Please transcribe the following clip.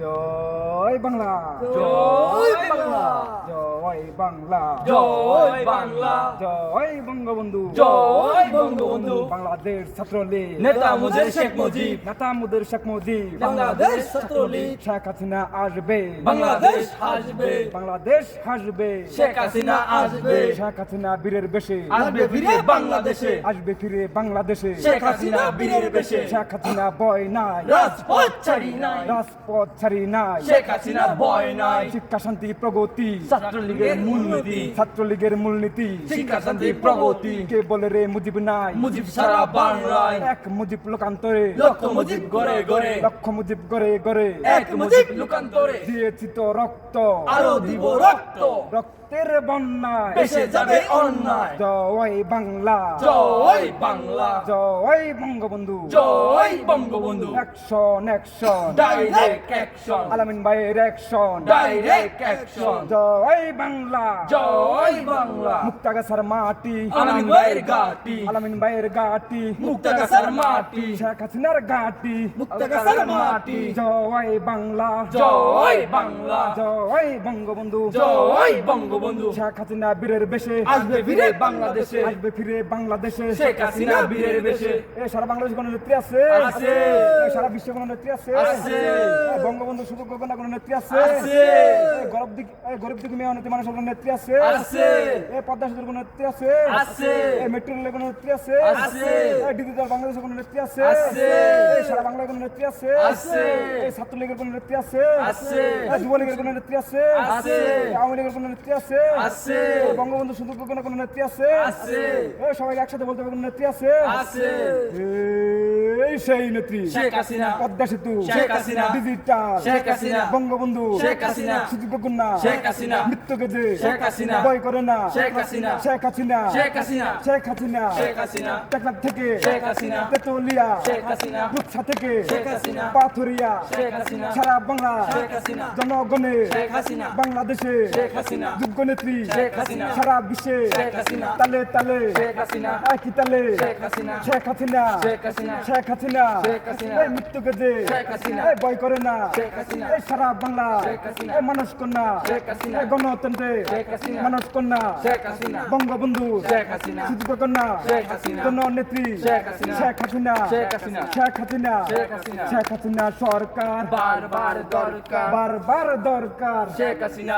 জয় বাংলা। জয় বাংলা। জয় বাংলা। জয় বাংলা। জয় বঙ্গবন্ধু। জয় বঙ্গবন্ধু। বাংলাদেশ ছাত্রলীগ। নেতা মুজিব শেখ মুজিব। নেতা মুদের শেখ মুজিব। বাংলাদেশ ছাত্রলীগ। শেখ হাসিনা আসবে। বাংলাদেশ আসবে। বাংলাদেশ হাসবে শেখ হাসিনা আসবে। শেখ হাসিনা বীরের বেশে। আসবে ফিরে বাংলাদেশে। আসবে ফিরে বাংলাদেশে। শেখ হাসিনা বীরের বেশে। শেখ হাসিনা বয় নাই। রাজপথ ছাড়ি নাই। রাজপথ ছাড়ি নাই। শেখ হাসিনা ভয় নাই। শিক্ষা শান্তি প্রগতি। ছাত্রলীগের মূলনীতি। ছাত্রলীগের মূলনীতি? শিক্ষা শান্তি প্রগতি। কে বলে রে মুজিব নাই? মুজিব সারা বাংলায়। এক মুজিব লোকান্তরে। লক্ষ মুজিব গড়ে গড়ে। লক্ষ মুজিব গড়ে গড়ে। এক মুজিব লোকান্তরে। দিয়েছি তো রক্ত। আরও দিব রক্ত। রক্তের বন্যায়। বেসে যাবে অন্যায়। জয় বাংলা। জয় বাংলা। জয় বঙ্গবন্ধু। জয় Bangabandhu. Action action direct action Alamin ভাইয়ের অ্যাকশন ডাইরেক্ট অ্যাকশন জয় বাংলা। জয় বাংলা। মুক্তাগাছার মাটি। আলামিন ভাইয়ের গাটি। আলামিন ভাইয়ের গাটি। মুক্তাগাছার মাটি। শেখ হাসিনার গাটি। মুক্তাগাছার মাটি। জয় বাংলা। জয় বাংলা। জয় বঙ্গবন্ধু। জয় বঙ্গবন্ধু। শেখ হাসিনা বীরের বেশে। আসবে ফিরে বাংলাদেশে। আসবে ফিরে বাংলাদেশে। শেখ হাসিনা বীরের বেশে। এ সারা বাংলাদেশ কোনো আছে? আছে। সারা বিশ্বে কোনো নেত্রী আছে? আছে। এ বঙ্গবন্ধু শুধু গগনা কোনো নেত্রী আছে গরিব দিক এ গরিব দিক মেয়ে অনেক মানুষের কোনো নেত্রী আছে। এ পদ্মা সেতুর কোনো নেত্রী আছে। এ মেট্রো রেলের কোনো নেত্রী আছে। ডিজিটাল বাংলাদেশের কোনো নেত্রী আছে সারা বাংলার কোনো নেত্রী আছে আছে। এ ছাত্রলীগের কোনো নেত্রী আছে যুবলীগের কোনো নেত্রী আছে আওয়ামী লীগের কোনো নেত্রী আছে বঙ্গবন্ধু শুধু গগনা কোনো নেত্রী আছে সবাই একসাথে বলতে হবে কোনো নেত্রী আছে আছে এই সেই নেত্রী শেখ হাসিনা পদ্মা সেতু শেখ হাসিনা। ডিজিটাল শেখ হাসিনা। বঙ্গবন্ধু শেখ হাসিনা। সুযোগ্য কন্যা শেখ হাসিনা। মৃত্যুকে যে শেখ হাসিনা। ভয় করে না শেখ হাসিনা। শেখ হাসিনা শেখ হাসিনা শেখ হাসিনা শেখ হাসিনা টেকনাফ থেকে শেখ হাসিনা তেতুলিয়া শেখ হাসিনা রূপসা থেকে শেখ হাসিনা। পাথুরিয়া শেখ হাসিনা সারা বাংলা শেখ হাসিনা জনগণে শেখ হাসিনা বাংলাদেশে শেখ হাসিনা যোগ্য নেত্রী শেখ হাসিনা। সারা বিশ্বে শেখ হাসিনা তালে তালে শেখ হাসিনা একই তালে শেখ হাসিনা শেখ হাসিনা শেখ হাসিনা শেখ হাসিনা শেখ হাসিনা। এই মৃত্যুকে যে। এই ভয় করে না। এই সারা বাংলা। এই মানুষ কন্যা এই গণতন্ত্রে মানুষ কন্যা বঙ্গবন্ধু শেখ কন্যা। জন নেত্রী। শেখ হাসিনা শেখ হাসিনা। শেখ হাসিনা সরকার বারবার দরকার বারবার দরকার শেখ হাসিনা